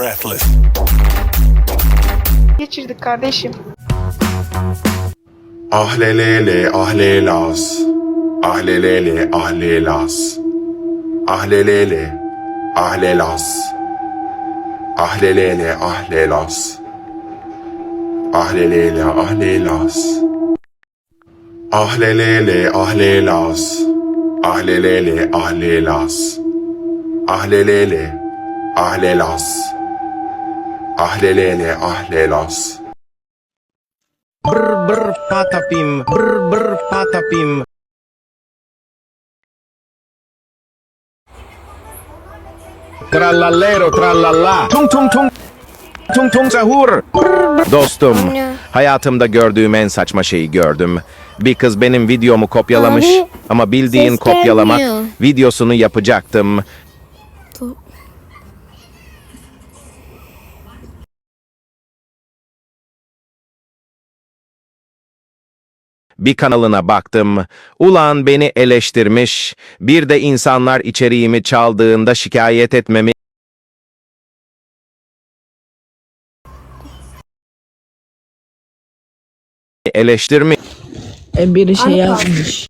breathless. geçirdik kardeşim. Ahlelele ahlelas. Ahlelele ahlelas. Ahlelele ahlelas. Ahlelele ahlelas. Ahlelele ahlelas. Ahlelele ahlelas. Ahlelele ahlelas. Ahlelele ahlelas. Ahlelele ahlelas. Brr brr patapim, brr brr patapim. Trallallero trallalla. Tung tung tung. Tung tung sahur. Dostum, hayatımda gördüğüm en saçma şeyi gördüm. Bir kız benim videomu kopyalamış Abi, ama bildiğin ses kopyalamak gelmiyor. videosunu yapacaktım. Bir kanalına baktım. Ulan beni eleştirmiş. Bir de insanlar içeriğimi çaldığında şikayet etmemi eleştirmiş. E, biri şey yazmış.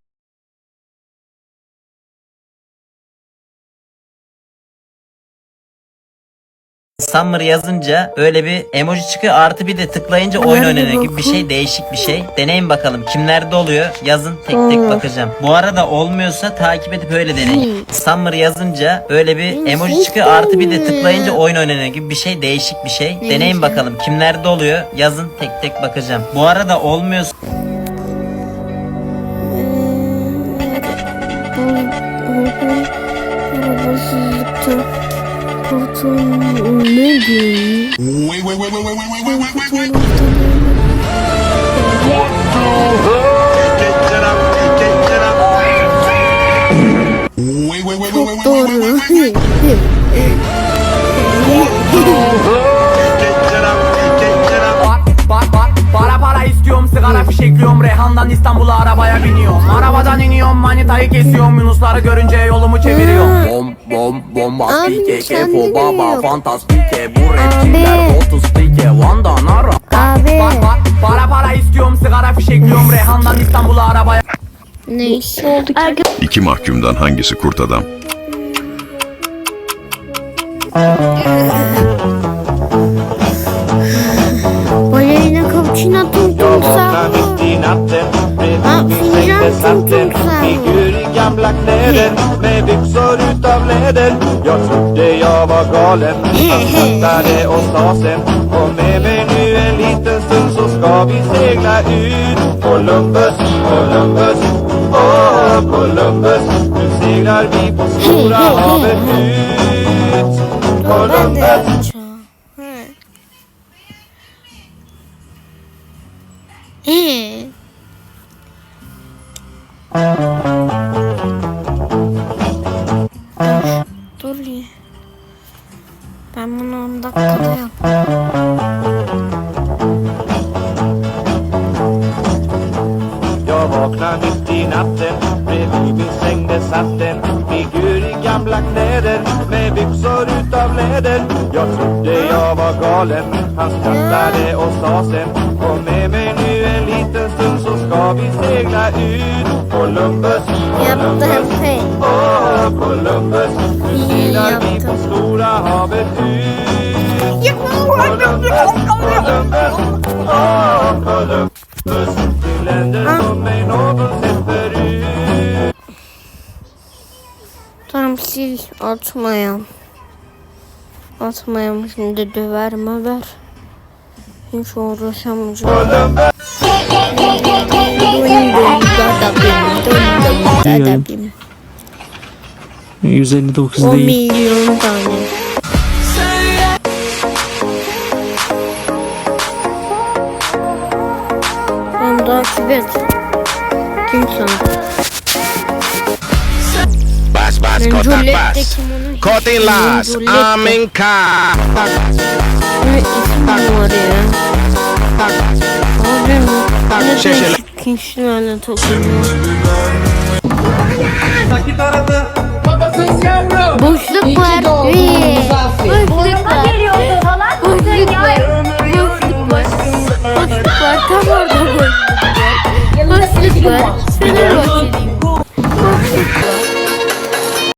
Summer yazınca öyle bir emoji çıkıyor artı bir de tıklayınca oyun oynanıyor gibi bir şey değişik bir şey. Deneyin bakalım kimlerde oluyor yazın tek tek bakacağım. Bu arada olmuyorsa takip edip öyle deneyin. Summer yazınca öyle bir emoji çıkıyor artı bir de tıklayınca oyun oynanıyor gibi bir şey değişik bir şey. Deneyin bakalım kimlerde oluyor yazın tek tek bakacağım. Bu arada olmuyorsa Arabasızlıkta kurtulma ne diyeyim? Çok doğru. para para istiyorum sigara fişekliyorum Reyhan'dan İstanbul'a arabaya biniyorum Ara Arabadan iniyorum manitayı kesiyorum. Yunusları görünce yolumu çeviriyorum. Bom bom bombastik Abi, eke sen fo baba fantastike Bu rapçiler otustike Van'dan ara Abi. Bak bak para para istiyorum sigara fişekliyorum Reyhan'dan İstanbul'a arabaya Neyse oldu ki. İki mahkumdan hangisi kurt adam? Tung sahur. i gamla kläder med byxor utav läder. Jag trodde jag var galen Han skrattade och sa sen Kom med mig nu en liten stund så ska vi segla ut. Columbus, Columbus, åh Columbus. Nu seglar vi på stora havet ut. Columbus Dur ya. Ben bunu 10 dakikada yap. Jag vaknar mitt i natten Bredvid min säng där satt en figur i gamla kläder Med byxor utav läder Jag trodde jag var galen Han skrattade och sa sen Kom med mig stund så ska vi segla ut Columbus. Columbus, åh Columbus Nu seglar vi på stora havet ut Columbus, Columbus, åh Columbus Till länder som ej någon sett förut Tamam sil atmayayım. Atmayayım şimdi döverim haber. Hiç uğraşamayacağım. Dadabim. 159 10 değil. Bas bas kotak bas. Kotilas amin ka. Ne isim var ya? Şeşele. Kimsin öyle Boşluk var. Boşluk var. Boşluk var. Boşluk var. Boşluk var. Tam orada boşluk var. Boşluk var. Sinir boşluk.